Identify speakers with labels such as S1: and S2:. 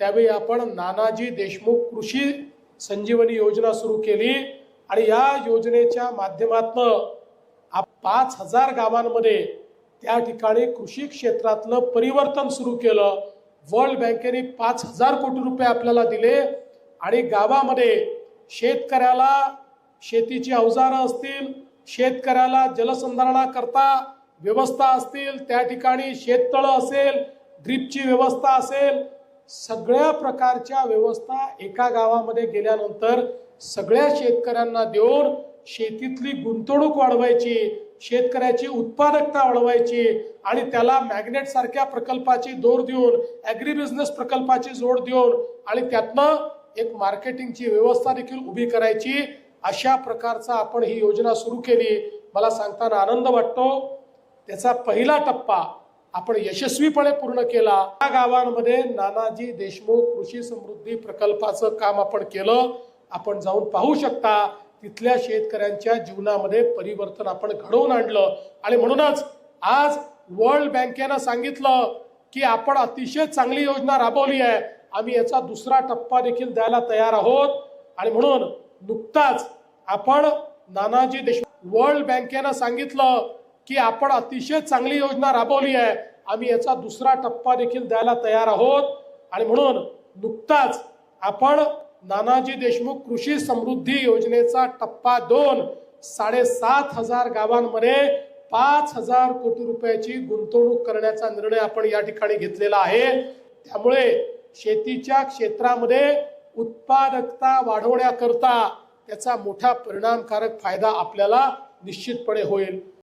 S1: त्यावेळी आपण नानाजी देशमुख कृषी संजीवनी योजना सुरू केली आणि या योजनेच्या माध्यमातनं पाच हजार गावांमध्ये त्या ठिकाणी कृषी क्षेत्रातलं परिवर्तन सुरू केलं. वर्ल्ड बँकेने पाच हजार कोटी रुपये आपल्याला दिले आणि गावामध्ये शेतकऱ्याला शेतीची अवजारं असतील शेतकऱ्याला जलसंधारणाकरता व्यवस्था असतील त्या ठिकाणी शेततळं असेल ड्रीपची व्यवस्था असेल सगळ्या प्रकारच्या व्यवस्था एका गावामध्ये गेल्यानंतर सगळ्या शेतकऱ्यांना देऊन शेतीतली गुंतवणूक वाढवायची शेतकऱ्याची उत्पादकता वाढवायची आणि त्याला मॅग्नेट सारख्या प्रकल्पाची जोड देऊन ॲग्री बिझनेस प्रकल्पाची जोड देऊन आणि त्यातनं एक मार्केटिंगची व्यवस्था देखील उभी करायची. अशा प्रकारचा आपण ही योजना सुरू केली. मला सांगताना आनंद वाटतो. त्याचा पहिला टप्पा आपण यशस्वीपणे पूर्ण केला. या गावांमध्ये नानाजी देशमुख कृषी समृद्धी प्रकल्पाचं काम आपण केलं. आपण जाऊन पाहू शकता तिथल्या शेतकऱ्यांच्या जीवनामध्ये परिवर्तन आपण घडवून आणलं. आणि म्हणूनच आज वर्ल्ड बँकेनं सांगितलं की आपण अतिशय चांगली योजना राबवली आहे. आम्ही याचा दुसरा टप्पा देखील द्यायला तयार आहोत. आणि म्हणून नुकताच आपण नानाजी देशमुख वर्ल्ड बँकेनं सांगितलं की आपण अतिशय चांगली योजना राबवली आहे. आम्ही याचा दुसरा टप्पा देखील द्यायला तयार आहोत. आणि म्हणून नुकताच आपण नानाजी देशमुख कृषी समृद्धी योजनेचा टप्पा दोन साडेसात हजार गावांमध्ये पाच हजार कोटी रुपयाची गुंतवणूक करण्याचा निर्णय आपण या ठिकाणी घेतलेला आहे. त्यामुळे शेतीच्या क्षेत्रामध्ये उत्पादकता वाढवण्याकरता त्याचा मोठा परिणामकारक फायदा आपल्याला निश्चितपणे होईल.